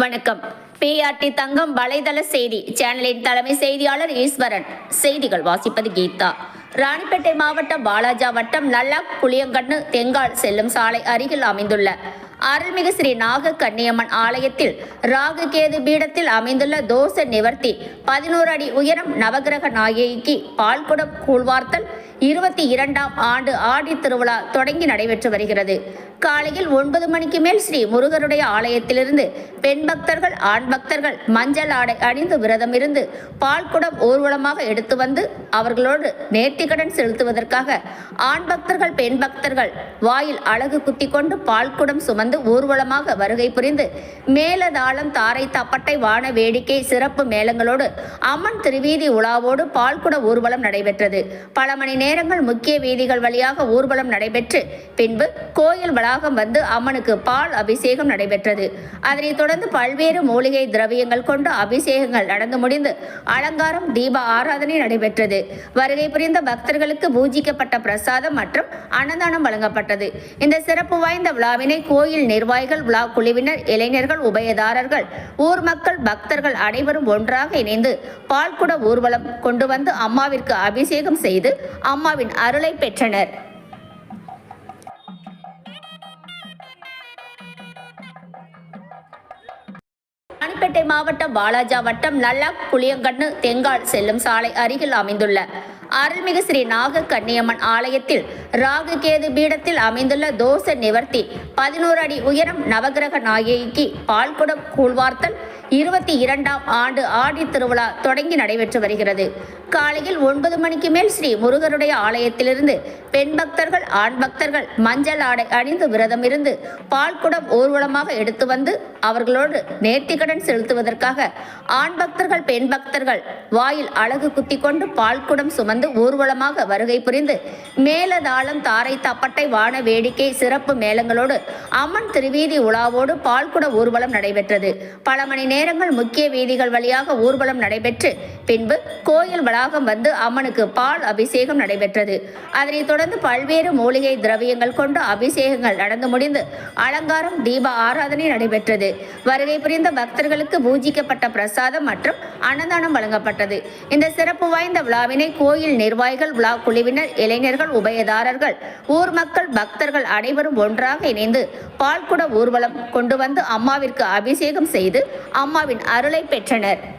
வணக்கம். பிஆர்டி தங்கம் வலைதள செய்தி. சேனலின் தலைமை செய்தியாளர் ஈஸ்வரன். செய்திகள் வாசிப்பது கீதா. ராணிப்பேட்டை மாவட்டம் பாலாஜா வட்டம் நல்லா புளியங்கண்ணு தெங்கால் செல்லும் சாலை அருகில் அமைந்துள்ள அருள்மிகு ஸ்ரீ நாக கன்னியம்மன் ஆலயத்தில் ராகு கேது பீடத்தில் அமைந்துள்ள தோச நிவர்த்தி பதினோரு அடி உயரம் நவகிரக நாயகிக்கு பால்குடம் கூழ்வார்த்தல் இருபத்தி இரண்டாம் ஆண்டு ஆடி திருவிழா தொடங்கி நடைபெற்று வருகிறது. காலையில் ஒன்பது மணிக்கு மேல் ஸ்ரீ முருகருடைய ஆலயத்திலிருந்து பெண் பக்தர்கள் ஆண் பக்தர்கள் மஞ்சள் ஆடை அணிந்து விரதம் இருந்து பால்குடம் ஊர்வலமாக எடுத்து வந்து அவர்களோடு நேர்த்திக்கடன் செலுத்துவதற்காக ஆண் பக்தர்கள் பெண் பக்தர்கள் வாயில் அழகு குத்தி கொண்டு பால்குடம் சுமந்து ஊர்வலமாக வருகை புரிந்து மேலதாளம் தாரை தப்பட்டை வான வேடிக்கை சிறப்பு மேளங்களோடு அம்மன் திருவீதி உலாவோடு பால்குட ஊர்வலம் நடைபெற்றது. பல மணி நேரங்கள் முக்கிய வீதிகள் வழியாக ஊர்வலம் நடைபெற்று பின்பு கோயில் வளாகம் வந்து அம்மனுக்கு பால் அபிஷேகம் நடைபெற்றது. அதனைத் தொடர்ந்து பல்வேறு மூலிகை திரவியங்கள் கொண்டு அபிஷேகங்கள் நடந்து முடிந்து அலங்காரம் தீப ஆராதனை நடைபெற்றது. வருகை புரிந்த பக்தர்களுக்கு பூஜிக்கப்பட்ட பிரசாதம் மற்றும் அன்னதானம் வழங்கப்பட்டது. இந்த சிறப்பு வாய்ந்த விழாவினை கோயில் நிர்வாகிகள் விழா குழுவினர் இளைஞர்கள் உபயதாரர்கள் ஊர் மக்கள் பக்தர்கள் அனைவரும் ஒன்றாக இணைந்து பால்குட ஊர்வலம் கொண்டு வந்து அம்மாவிற்கு அபிஷேகம் செய்து அம்மாவின் அருளை பெற்றனர். ராணிப்பேட்டை மாவட்டம் பாலாஜா வட்டம் நல்லாக் புளியங்கண்ணு தெங்கால் செல்லும் சாலை அருகில் அமைந்துள்ள அருள்மிகு ஸ்ரீ நாக கன்னியம்மன் ஆலயத்தில் ராகு கேது பீடத்தில் அமைந்துள்ள தோச நிவர்த்தி பதினோரு அடி உயரம் நவகிரக நாயகிக்கு பால்குடம் கூழ்வார்த்தல் இருபத்தி இரண்டாம் ஆண்டு ஆடி திருவிழா தொடங்கி நடைபெற்று வருகிறது. காலையில் ஒன்பது மணிக்கு மேல் ஸ்ரீ முருகருடைய ஆலயத்திலிருந்து பெண் பக்தர்கள் ஆண் பக்தர்கள் மஞ்சள் ஆடை அணிந்து விரதம் இருந்து பால்குடம் ஊர்வலமாக எடுத்து வந்து அவர்களோடு நேர்த்திக்கடன் செலுத்துவதற்காக ஆண் பக்தர்கள் பெண் பக்தர்கள் வாயில் அழகு குத்தி கொண்டு பால்குடம் சுமந்து வந்து ஊர்வலமாக வருகை புரிந்து மேலதாளம் தாரை தப்பட்டை வான வேடிக்கை சிறப்பு மேளங்களோடு அம்மன் திருவீதி உலாவோடு பால்குட ஊர்வலம் நடைபெற்றது. பல மணி நேரங்கள் முக்கிய வீதிகள் வழியாக ஊர்வலம் நடைபெற்று பின்பு கோயில் வளாகம் வந்து அம்மனுக்கு பால் அபிஷேகம் நடைபெற்றது. அதனைத் தொடர்ந்து பல்வேறு மூலிகை திரவியங்கள் கொண்டு அபிஷேகங்கள் நடந்து முடிந்து அலங்காரம் தீப ஆராதனை நடைபெற்றது. வருகை புரிந்த பக்தர்களுக்கு பூஜிக்கப்பட்ட பிரசாதம் மற்றும் அன்னதானம் வழங்கப்பட்டது. இந்த சிறப்பு வாய்ந்த விழாவினை கோயில் நிர்வாகிகள் விழா குழுவினர் இளைஞர்கள் உபயதாரர்கள் ஊர் மக்கள் பக்தர்கள் அனைவரும் ஒன்றாக இணைந்து பால்குட ஊர்வலம் கொண்டு வந்து அம்மாவிற்கு அபிஷேகம் செய்து அம்மாவின் அருளை பெற்றனர்.